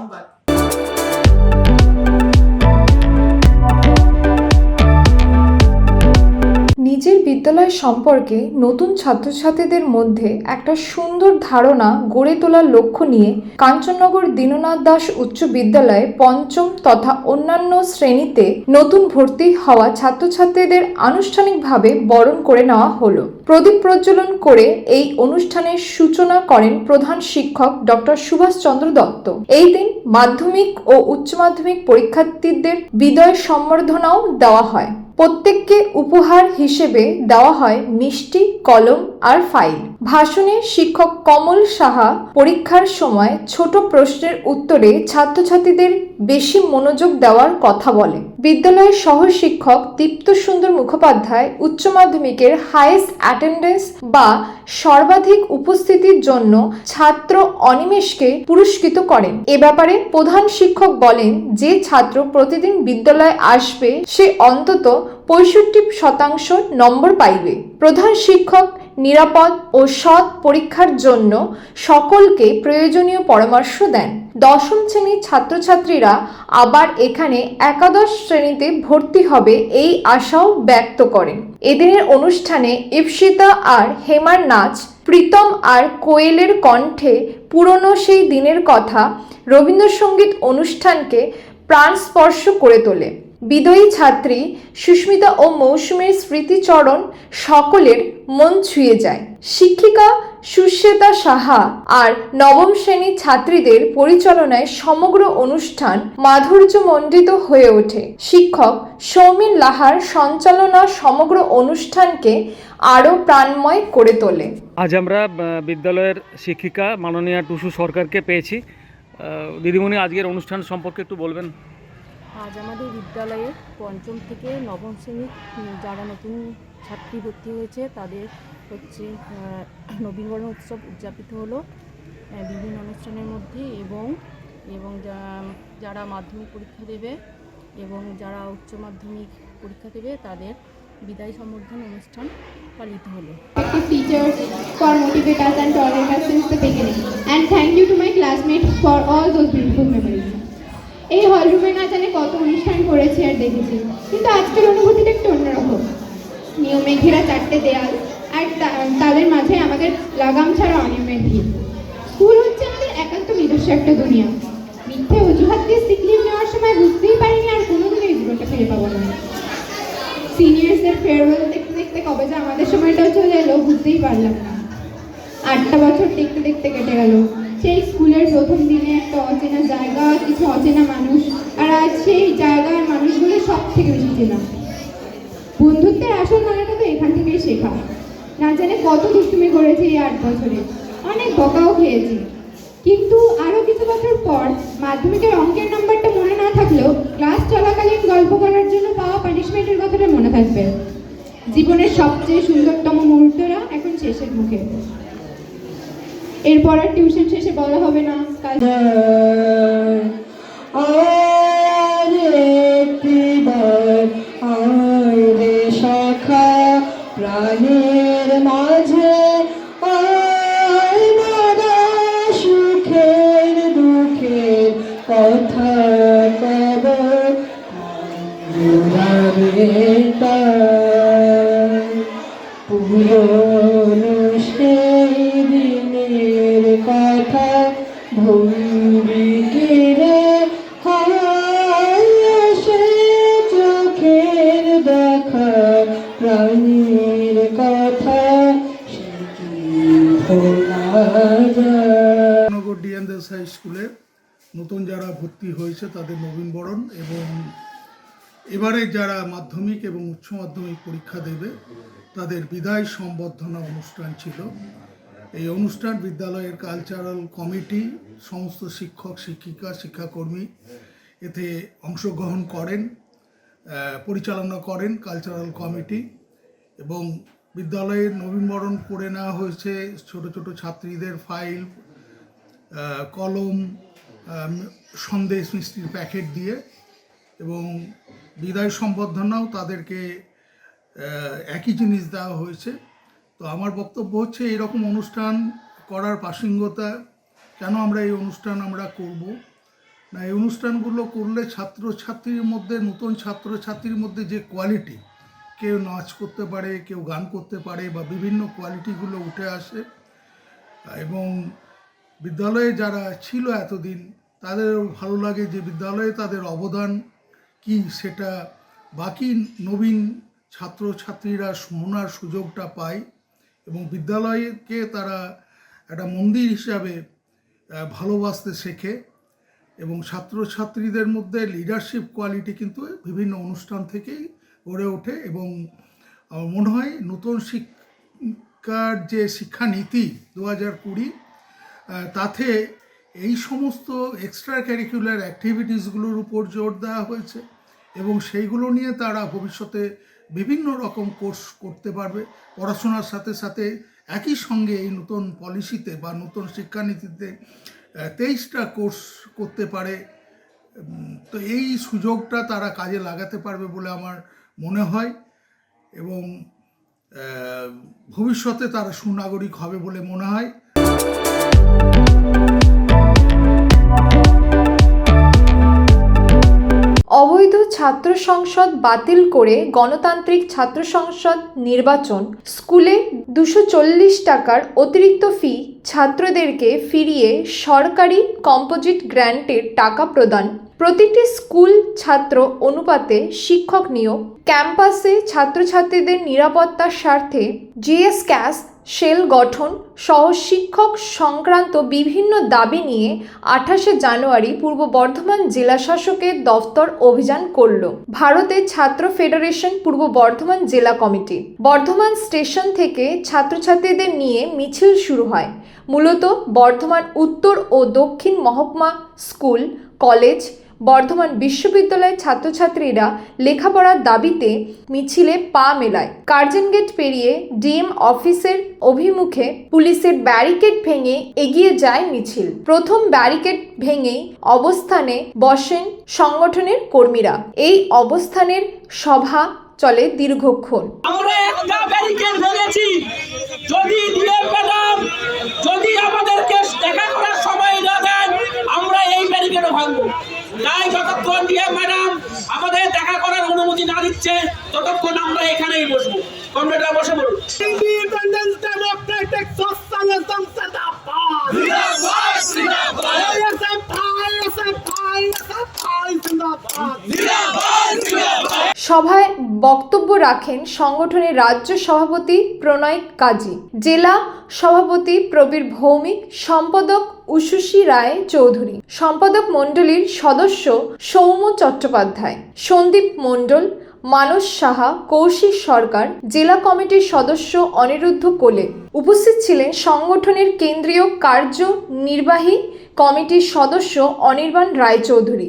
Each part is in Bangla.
bomba. বিদ্যালয় সম্পর্কে নতুন ছাত্রছাত্রীদের মধ্যে একটা সুন্দর ধারণা গড়ে তোলার লক্ষ্য নিয়ে কাঞ্চননগর দীননাথ দাস উচ্চ বিদ্যালয়ে পঞ্চম তথা অন্যান্য শ্রেণীতে নতুন ভর্তি হওয়া ছাত্রছাত্রীদের আনুষ্ঠানিকভাবে বরণ করে নেওয়া হলো। প্রদীপ প্রজ্বলন করে এই অনুষ্ঠানের সূচনা করেন প্রধান শিক্ষক ডক্টর সুভাষচন্দ্র দত্ত। এই দিন মাধ্যমিক ও উচ্চ মাধ্যমিক পরীক্ষার্থীদের বিদয় সম্বর্ধনাও দেওয়া হয়। প্রত্যেককে উপহার হিসেবে দেওয়া হয় মিষ্টি কলম আর ফাইল। ভাষণে শিক্ষক কমল সাহা পরীক্ষার সময় ছোট প্রশ্নের উত্তরে ছাত্রছাত্রীদের বেশি মনোযোগ দেওয়ার কথা বলে। বিদ্যালয়ের সহ শিক্ষক দীপ্ত সুন্দর মুখোপাধ্যায় উচ্চ মাধ্যমিকের হাইয়েস্ট অ্যাটেন্ডেন্স বা সর্বাধিক উপস্থিতির জন্য ছাত্র অনিমেষকে পুরস্কৃত করেন। এ ব্যাপারে প্রধান শিক্ষক বলেন, যে ছাত্র প্রতিদিন বিদ্যালয়ে আসবে, সে অন্তত পঁয়ষট্টি শতাংশ নম্বর পাইবে। প্রধান শিক্ষক নিরাপদ ও সৎ পরীক্ষার জন্য সকলকে প্রয়োজনীয় পরামর্শ দেন। দশম শ্রেণির ছাত্রছাত্রীরা আবার এখানে একাদশ শ্রেণীতে ভর্তি হবে এই আশাও ব্যক্ত করেন। এদিনের অনুষ্ঠানে ইপসিতা আর হেমার নাচ, প্রীতম আর কোয়েলের কণ্ঠে পুরনো সেই দিনের কথা রবীন্দ্রসঙ্গীত অনুষ্ঠানকে প্রাণস্পর্শ করে তোলে। বিদয়ী ছাত্রী সুস্মিতা ও মৌসুমীর স্মৃতিচরণ সকলের মন ছুঁয়ে যায়। শিক্ষিকা সুশ্বেতা সাহা আর নবম শ্রেণির ছাত্রীদের পরিচালনায় সমগ্র অনুষ্ঠান মাধুর্যমণ্ডিত হয়ে ওঠে। শিক্ষক সৌমিন লাহার সঞ্চালনা সমগ্র অনুষ্ঠানকে আরও প্রাণময় করে তোলে। আজ আমরা বিদ্যালয়ের শিক্ষিকা মাননীয়া টুসু সরকারকে পেয়েছি। দিদিমণি, আজকের অনুষ্ঠান সম্পর্কে একটু বলবেন? আজ আমাদের বিদ্যালয়ে পঞ্চম থেকে নবম শ্রেণির যারা নতুন ছাত্রী ভর্তি হয়েছে, তাদের হচ্ছে নবীনবরণ উৎসব উদযাপিত হলো বিভিন্ন অনুষ্ঠানের মধ্যে এবং এবং যারা মাধ্যমিক পরীক্ষা দেবে এবং যারা উচ্চ মাধ্যমিক পরীক্ষা দেবে, তাদের বিদায় সম্বর্ধনা অনুষ্ঠান পালিত হলো since the beginning. And thank you to my classmates for all those beautiful memories. এই হলরুমে না জানে কত অনুষ্ঠান করেছি আর দেখেছি। কিন্তু আজকের অনুভূতিটা একটু অন্যরকম। নিয়মে ঘেরা চারটে দেয়াল আর তাদের মাঝে আমাদের লাগাম ছাড়া অনিয়মের ভিড়। স্কুল হচ্ছে আমাদের একান্ত নিজস্ব একটা দুনিয়া। মিথ্যে অজুহাত দিয়ে সিক নেওয়ার সময় বুঝতেই পারিনি আর কোনোদিনও এই জীবনটা ফিরে পাবো না। সিনিয়র্সদের ফেয়ারওয়েল দেখতে দেখতে কবে যে আমাদের সময়টাও চলে এলো, বুঝতেই পারলাম না। আটটা বছর দেখতে দেখতে কেটে গেল। সেই স্কুলের প্রথম দিনে একটা অচেনা জায়গা, কিছু অচেনা মানুষ। আর আজ সেই জায়গার মানুষগুলো সব থেকে বেশি চেনা। বন্ধুত্বের আসল মানেটা তো এখান থেকেই শেখা। না জানে কত দুষ্টুমি করেছি এই আট বছরে। অনেক বকাও খেয়েছি। কিন্তু আরও কিছু বছর পর মাধ্যমিকের অঙ্কের নাম্বারটা মনে না থাকলেও ক্লাস চলাকালীন গল্প করার জন্য পাওয়া পানিশমেন্টের কথাটা মনে থাকবে। জীবনের সবচেয়ে সুন্দরতম মুহূর্তরা এখন শেষের মুখে। এরপর আর টিউশন শেষে বলা হবে না। কাল ডিএন দেসাই স্কুলে নতুন যারা ভর্তি হয়েছে তাদের নবীনবরণ এবং এবারে যারা মাধ্যমিক এবং উচ্চ মাধ্যমিক পরীক্ষা দেবে, তাদের বিদায় সম্বর্ধনা অনুষ্ঠান ছিল। এই অনুষ্ঠান বিদ্যালয়ের কালচারাল কমিটি সমস্ত শিক্ষক, শিক্ষিকা, শিক্ষাকর্মী এতে অংশগ্রহণ করেন পরিচালনা করেন কালচারাল কমিটি এবং বিদ্যালয়ের নবীনবরণ করে নেওয়া হয়েছে। ছোট ছোট ছাত্রীদের ফাইল কলম সন্দেশ মিষ্টির প্যাকেট দিয়ে এবং বিদায় সম্বর্ধনাও তাদেরকে একই জিনিস দেওয়া হয়েছে। তো আমার বক্তব্য হচ্ছে এরকম অনুষ্ঠান করার প্রাসঙ্গতা কেন আমরা এই অনুষ্ঠান আমরা করব? না, এই অনুষ্ঠানগুলো করলে ছাত্রছাত্রীর মধ্যে, নতুন ছাত্রছাত্রীর মধ্যে যে কোয়ালিটি কেউ নাচ করতে পারে, কেউ গান করতে পারে বা বিভিন্ন কোয়ালিটিগুলো উঠে আসে। এবং বিদ্যালয়ে যারা ছিল এতদিন, তাদের ভালো লাগে যে বিদ্যালয়ে তাদের অবদান কি সেটা বাকি নবীন ছাত্রছাত্রীরা শোনার সুযোগটা পায় এবং বিদ্যালয়কে তারা একটা মন্দির হিসাবে ভালোবাসতে শেখে এবং ছাত্রছাত্রীদের মধ্যে লিডারশিপ কোয়ালিটি কিন্তু বিভিন্ন অনুষ্ঠান থেকেই গড়ে ওঠে এবং আমার মনে হয় নতুন শিক্ষার যে শিক্ষানীতি দু হাজার কুড়ি তাতে এই সমস্ত এক্সট্রা ক্যারিকুলার অ্যাক্টিভিটিসগুলোর উপর জোর দেওয়া হয়েছে এবং সেইগুলো নিয়ে তারা ভবিষ্যতে বিভিন্ন রকম কোর্স করতে পারবে। পড়াশোনার সাথে সাথে একই সঙ্গে এই নতুন পলিসিতে বা নতুন শিক্ষানীতিতে তেইশটা কোর্স করতে পারে। তো এই সুযোগটা তারা কাজে লাগাতে পারবে বলে আমার মনে হয় এবং ভবিষ্যতে তারা সুনাগরিক হবে বলে মনে হয়। অবৈধ ছাত্র সংসদ বাতিল করে গণতান্ত্রিক ছাত্র সংসদ নির্বাচন। স্কুলে দুশো চল্লিশ টাকার অতিরিক্ত ফি ছাত্রদেরকে ফিরিয়ে সরকারি কম্পোজিট গ্র্যান্টের টাকা প্রদান। প্রতিটি স্কুল ছাত্র অনুপাতে শিক্ষক নিয়োগ। ক্যাম্পাসে ছাত্রছাত্রীদের নিরাপত্তার স্বার্থে জিএস ক্যাস সেল গঠন সহ শিক্ষক সংক্রান্ত বিভিন্ন দাবি নিয়ে আঠাশে জানুয়ারি পূর্ব বর্ধমান জেলা শাসকের দফতর অভিযান করল। ভারতের ছাত্র ফেডারেশন পূর্ব বর্ধমান জেলা কমিটি। বর্ধমান স্টেশন থেকে ছাত্রছাত্রীদের নিয়ে মিছিল শুরু হয়। মূলত বর্ধমান উত্তর ও দক্ষিণ মহকুমা, স্কুল, কলেজ বর্ধমান বিশ্ববিদ্যালয়ের ছাত্রছাত্রীরা লেখাপড়ার দাবিতে মিছিলে পা মেলায়। কার্জন গেট পেরিয়ে ডিএম অফিসের অভিমুখে পুলিশের ব্যারিকেড ভেঙে এগিয়ে যায় মিছিল। প্রথম ব্যারিকেড ভেঙেই অবস্থানে বসেন সংগঠনের কর্মীরা। এই অবস্থানের সভা চলে দীর্ঘক্ষণ। আমরা যদি আমাদেরকে দেখা করার সময় না দেন এই ব্যারিকেডও ভাঙবো। তাই যতক্ষণ দিয়ে ম্যাডাম আমাদের দেখা করার অনুমতি না দিচ্ছে, ততক্ষণ আমরা এখানেই বসবো। কমরেডরা বসে বলুন সভায় বক্তব্য রাখেন সংগঠনের রাজ্য সভাপতি প্রণয় কাজী। জেলা সভাপতি প্রবীর ভৌমিক, সম্পাদক উশুশী রায় চৌধুরী, সম্পাদক মণ্ডলীর সদস্য সৌম্য চট্টোপাধ্যায়, সন্দীপ মণ্ডল মানস সাহা, কৌশিক সরকার, জেলা কমিটির সদস্য অনিরুদ্ধ কোলে। উপস্থিত ছিলেন সংগঠনের কেন্দ্রীয় কার্য নির্বাহী কমিটির সদস্য অনির্বাণ রায়চৌধুরী।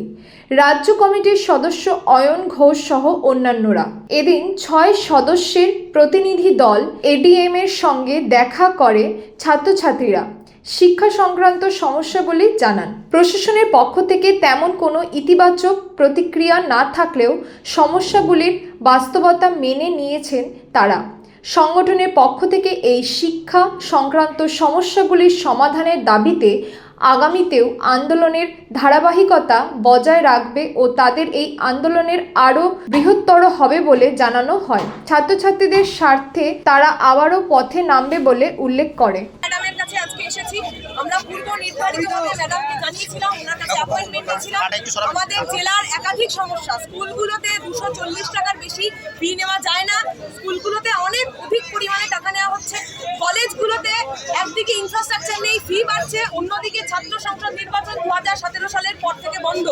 রাজ্য কমিটির সদস্য অয়ন ঘোষ সহ অন্যান্যরা। এদিন ছয় সদস্যের প্রতিনিধি দল এডিএম এর সঙ্গে দেখা করে ছাত্রছাত্রীরা। শিক্ষা সংক্রান্ত সমস্যাগুলি জানান। প্রশাসনের পক্ষ থেকে তেমন কোনো ইতিবাচক প্রতিক্রিয়া না থাকলেও সমস্যাগুলির বাস্তবতা মেনে নিয়েছেন তারা। সংগঠনের পক্ষ থেকে এই শিক্ষা সংক্রান্ত সমস্যাগুলির সমাধানের দাবিতে আগামীতেও আন্দোলনের ধারাবাহিকতা বজায় রাখবে ও তাদের এই আন্দোলনের আরও বৃহত্তর হবে বলে জানানো হয়। ছাত্রছাত্রীদের স্বার্থে তারা আবারও পথে নামবে বলে উল্লেখ করে। এসেছি। আমরা পূর্ব আমাদের জেলার একাধিক সমস্যা, স্কুলগুলোতে দুশো চল্লিশ টাকার বেশি নেওয়া যায় না। স্কুলগুলোতে অনেক অধিক পরিমাণে টাকা নেওয়া হচ্ছে। কলেজগুলোতে একদিকে ইনফ্রাস্ট্রাকচার নেই ফি বাড়ছে, অন্যদিকে ছাত্র সংসদ নির্বাচন দু হাজার সতেরো সালের পর থেকে বন্ধ।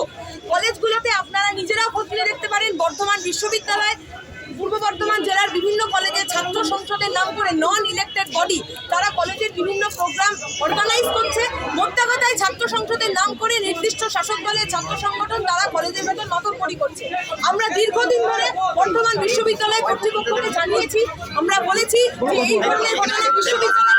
কলেজগুলোতে আপনারা নিজেরাও খোঁজ নিয়ে দেখতে পারেন, বর্ধমান বিশ্ববিদ্যালয়, পূর্ব বর্ধমান জেলার বিভিন্ন কলেজে ছাত্র সংসদের নাম করে নন ইলেক্টেড বডি তারা কলেজের বিভিন্ন প্রোগ্রাম অর্গানাইজ করছে। মোদ্দা ছাত্র সংসদের নাম করে নির্দিষ্ট শাসক দলের ছাত্র সংগঠন তারা কলেজের ভেতর নজরপড়ি করছে। আমরা দীর্ঘদিন ধরে বর্ধমান বিশ্ববিদ্যালয় কর্তৃপক্ষকে জানিয়েছি, আমরা বলেছি যে এই ধরনের ঘটনা বিশ্ববিদ্যালয়ের ক্যাম্পাসে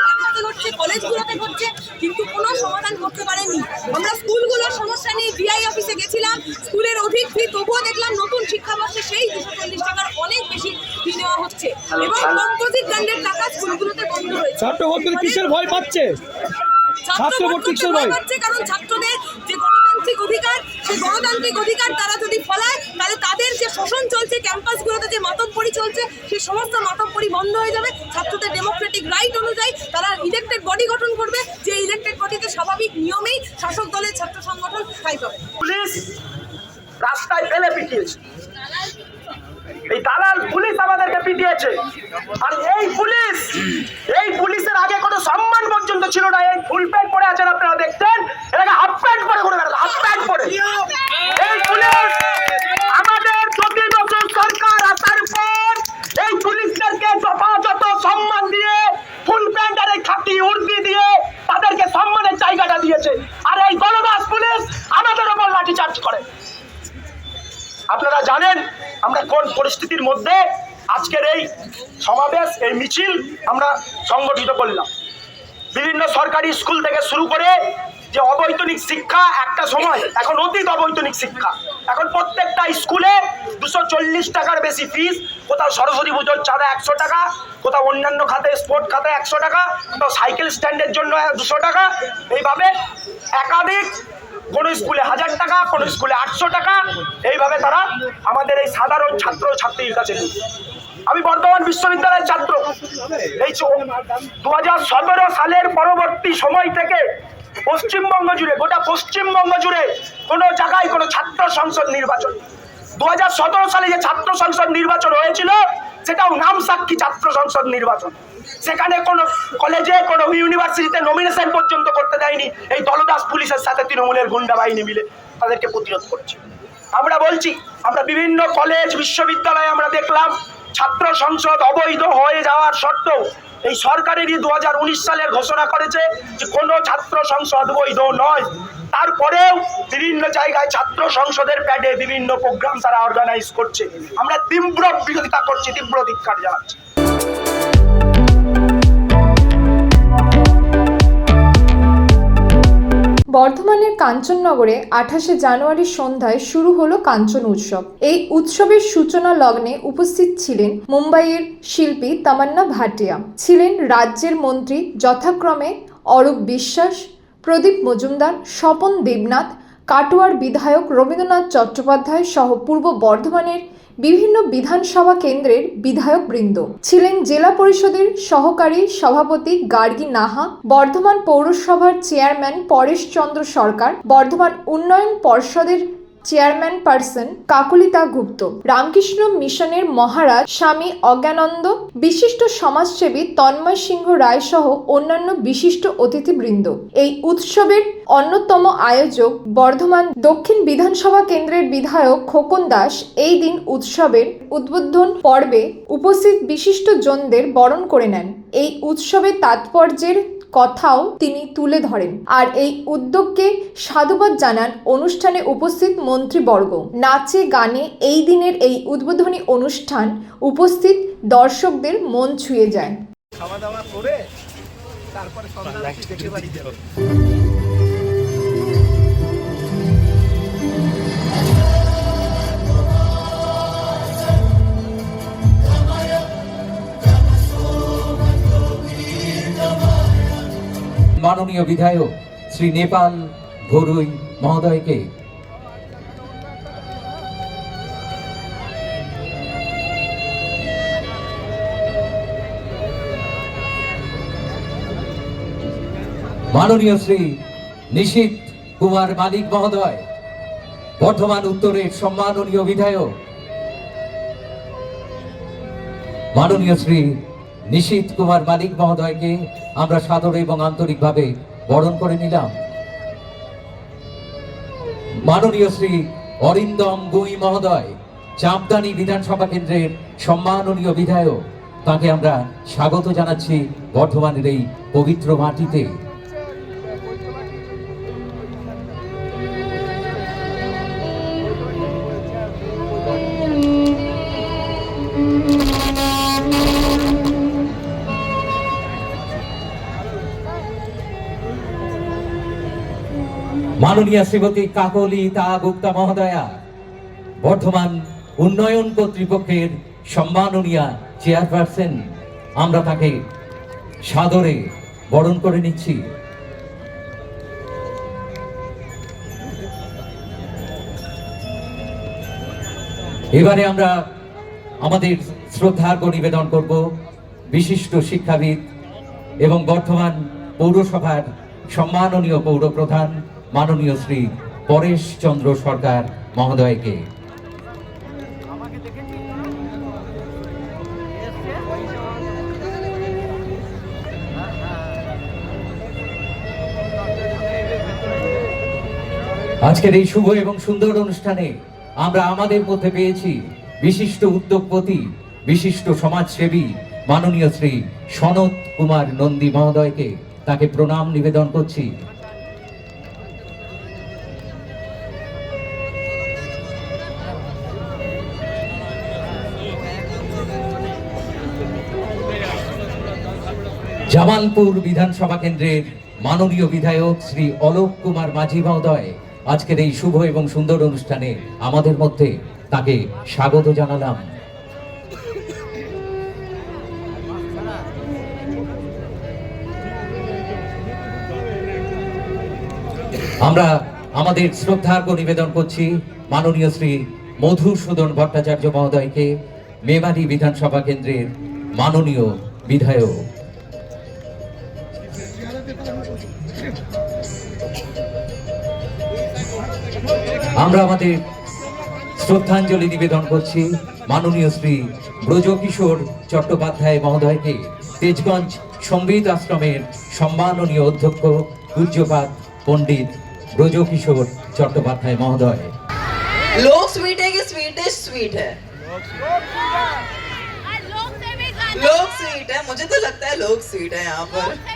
ঘটছে কলেজগুলোতে ঘটছে কিন্তু কোনো সমাধান করতে পারেনি। আমরা স্কুলগুলোর সমস্যা নিয়ে বিআই অফিসে গেছিলাম স্কুলের অধিক ফি তবুও দেখলাম নতুন শিক্ষাবর্ষে সেই দুশো চল্লিশ টাকার অনেক বেশি ফি নেওয়া হচ্ছে। এবং কম্পোজিট ব্র্যান্ডের টাকা স্কুলগুলোতে বন্ধ হয়েছে কিসের ভয় পাচ্ছে? ছাত্র ভয়? পাচ্ছে কারণ ছাত্রদের সেই গণতান্ত্রিক অধিকার তারা যদি ফলায়, তাহলে তাদের যে শোষণ চলছে, ক্যাম্পাসগুলোতে যে মাতব্বরি চলছে, সে সমস্ত মাতব্বরি বন্ধ হয়ে যাবে। ছাত্রদের ডেমোক্রেটিক রাইট অনুযায়ী তারা ইলেকটেড বডি গঠন করবে, যে ইলেকটেড বডিতে স্বাভাবিক নিয়মেই শাসক দলের ছাত্র সংগঠন স্থায়ী পাবে পুলিশ রাস্তায় ফেলে পিটিয়েছে। এই দালাল পুলিশ আমাদেরকে পিটিয়েছে। আর এই পুলিশ, এই পুলিশের আগে কোনো সম্মান পর্যন্ত ছিল না। এই ফুল প্যান্ট পরে আছেন আপনারা দেখতেন এটাকে হাফ প্যান্ট পরে ঘুরে বেড়াতো হাফ প্যান্ট পরে। এই পুলিশ, আমাদের জ্যোতি বসু সরকার আসার পর এই পুলিশদেরকে যথাযথ সম্মান দিয়ে, ফুল প্যান্ট আর এই খাকি উর্দি দিয়ে তাদেরকে সম্মানের জায়গাটা দিয়েছে। আর এই দলদাস পুলিশ আমাদের ওপর লাঠিচার্জ করে। আপনারা জানেন আমরা কোন পরিস্থিতির মধ্যে আজকের এই সমাবেশ, এই মিছিল আমরা সংগঠিত করলাম। বিভিন্ন সরকারি স্কুল থেকে শুরু করে যে অবৈতনিক শিক্ষা একটা সময়, এখন অতীত অবৈতনিক শিক্ষা। এখন প্রত্যেকটা স্কুলে দুশো চল্লিশ টাকার বেশি ফিস কোথাও সরস্বতী পুজোর চাঁদা একশো টাকা, কোথাও অন্যান্য খাতে স্পোর্ট খাতে একশো টাকা, কোথাও সাইকেল স্ট্যান্ডের জন্য দুশো টাকা। এইভাবে একাধিক কোনো স্কুলে হাজার টাকা, কোনো স্কুলে আটশো টাকা। এইভাবে তারা আমাদের এই সাধারণ ছাত্র ছাত্রীর কাছে আমি বর্ধমান বিশ্ববিদ্যালয়ের ছাত্র। এই দু হাজার সতেরো সালের পরবর্তী সময় থেকে পশ্চিমবঙ্গ জুড়ে, গোটা পশ্চিমবঙ্গ জুড়ে কোনো জায়গায় কোনো ছাত্র সংসদ নির্বাচন। দু হাজার সতেরো সালে যে ছাত্র সংসদ নির্বাচন হয়েছিল, সেটাও নাম সাক্ষী ছাত্র সংসদ নির্বাচন। সেখানে কোনো কলেজে কোনো ইউনিভার্সিটিতে নমিনেশন পর্যন্ত করতে দেয়নি। এই দলদাস পুলিশের সাথে তৃণমূলের গুন্ডা বাহিনী মিলে তাদেরকে প্রতিরোধ করছে। আমরা বলছি, আমরা বিভিন্ন কলেজ বিশ্ববিদ্যালয়ে আমরা দেখলাম, ছাত্র সংসদ অবৈধ হয়ে যাওয়ার সত্ত্বেও এই সরকারেরই দু হাজার উনিশ সালের ঘোষণা করেছে যে কোনো ছাত্র সংসদ বৈধ নয়। তারপরেও বিভিন্ন জায়গায় ছাত্র সংসদের প্যাডে বিভিন্ন প্রোগ্রাম তারা অর্গানাইজ করছে। আমরা তীব্র বিরোধিতা করছি, তীব্র ধিক্কার জানাচ্ছি। বর্ধমানের কাঞ্চননগরে আঠাশে জানুয়ারি সন্ধ্যায় শুরু হলো কাঞ্চন উৎসব। এই উৎসবের সূচনা লগ্নে উপস্থিত ছিলেন মুম্বাইয়ের শিল্পী তামান্না ভাটিয়া। ছিলেন রাজ্যের মন্ত্রী যথাক্রমে অরূপ বিশ্বাস, প্রদীপ মজুমদার, স্বপন দেবনাথ, কাটোয়ার বিধায়ক রবীন্দ্রনাথ চট্টোপাধ্যায় সহ পূর্ব বর্ধমানের বিভিন্ন বিধানসভা কেন্দ্রের বিধায়ক বৃন্দ। ছিলেন জেলা পরিষদের সহকারী সভাপতি গার্গী নাহা, বর্ধমান পৌরসভার চেয়ারম্যান পরেশ চন্দ্র সরকার, বর্ধমান উন্নয়ন পর্ষদের চেয়ারম্যান পার্সন কাকুলিতা গুপ্ত। রামকৃষ্ণ মিশনের মহারাজ স্বামী অজ্ঞানন্দ, বিশিষ্ট সমাজসেবী তন্ময় সিংহ রায় সহ অন্যান্য বিশিষ্ট অতিথিবৃন্দ। এই উৎসবের অন্যতম আয়োজক বর্ধমান দক্ষিণ বিধানসভা কেন্দ্রের বিধায়ক খোকন দাস এই দিন উৎসবের উদ্বোধন পর্বে উপস্থিত বিশিষ্ট জনদের বরণ করে নেন। এই উৎসবের তাৎপর্যের কথাও তিনি তুলে ধরেন। আর এই উদ্যোগকে সাধুবাদ জানান অনুষ্ঠানে উপস্থিত মন্ত্রীবর্গ। নাচে, গানে এই দিনের এই উদ্বোধনী অনুষ্ঠান উপস্থিত দর্শকদের মন ছুঁয়ে যায়। মাননীয় বিধায়ক শ্রী নেপাল ঘরুই মহোদয়কে। মাননীয় শ্রী নিশীত কুমার মালিক মহোদয়, বর্ধমান উত্তরের সম্মাননীয় বিধায়ক। মাননীয় শ্রী নিশীত কুমার মালিক মহোদয়কে আমরা সাদরে এবং আন্তরিকভাবে বরণ করে নিলাম। মাননীয় শ্রী অরিন্দম গুই মহোদয় চাপদানি বিধানসভা কেন্দ্রের সম্মাননীয় বিধায়ক, তাকে আমরা স্বাগত জানাচ্ছি বর্ধমানের এই পবিত্র মাটিতে। মাননীয় শ্রীমতী কাকলি তা গুপ্তা মহোদয়া, বর্ধমান উন্নয়ন কর্তৃপক্ষের সম্মাননীয় চেয়ারপারসন, আমরা তাকে সাদরে বরণ করে নিচ্ছি। এবারে আমরা আমাদের শ্রদ্ধার্ঘ্য নিবেদন করব বিশিষ্ট শিক্ষাবিদ এবং বর্তমান পৌরসভার সম্মাননীয় পৌরপ্রধান মাননীয় শ্রী পরেশ চন্দ্র সরকার মহোদয়কে। আজকের এই শুভ এবং সুন্দর অনুষ্ঠানে আমরা আমাদের মধ্যে পেয়েছি বিশিষ্ট উদ্যোগপতি, বিশিষ্ট সমাজসেবী মাননীয় শ্রী সনত কুমার নন্দী মহোদয়কে। তাকে প্রণাম নিবেদন করছি। জামালপুর বিধানসভা কেন্দ্রের মাননীয় বিধায়ক শ্রী অলোক কুমার মাঝি মহোদয় আজকের এই শুভ এবং সুন্দর অনুষ্ঠানে আমাদের মধ্যে তাকে স্বাগত জানালাম। আমরা আমাদের শ্রদ্ধার্ঘ নিবেদন করছি মাননীয় শ্রী মধুসূদন ভট্টাচার্য মহোদয়কে মেমারি বিধানসভা কেন্দ্রের মাননীয় বিধায়ক। আমরা আমাদের শ্রদ্ধাঞ্জলি নিবেদন করছি মাননীয় শ্রী ব্রজকিশোর চট্টোপাধ্যায় মহোদয়কে তেজগঞ্জ সম্বিত আশ্রমের সম্মাননীয় অধ্যক্ষ পূজ্যপাত পণ্ডিত ব্রজকিশোর চট্টোপাধ্যায় মহোদয় लोग स्वीट है कि स्वीटेस्ट स्वीट है लोग स्वीट है मुझे तो लगता है लोग स्वीट है यहाँ पर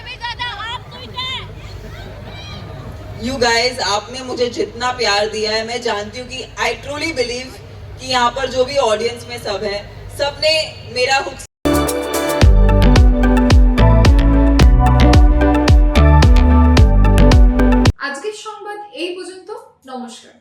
यू गाइस आपने मुझे जितना प्यार दिया है मैं जानती हूँ कि आई ट्रूली बिलीव कि यहाँ पर जो भी ऑडियंस में सब है सबने मेरा हुक আজকের সংবাদ এই পর্যন্ত নমস্কার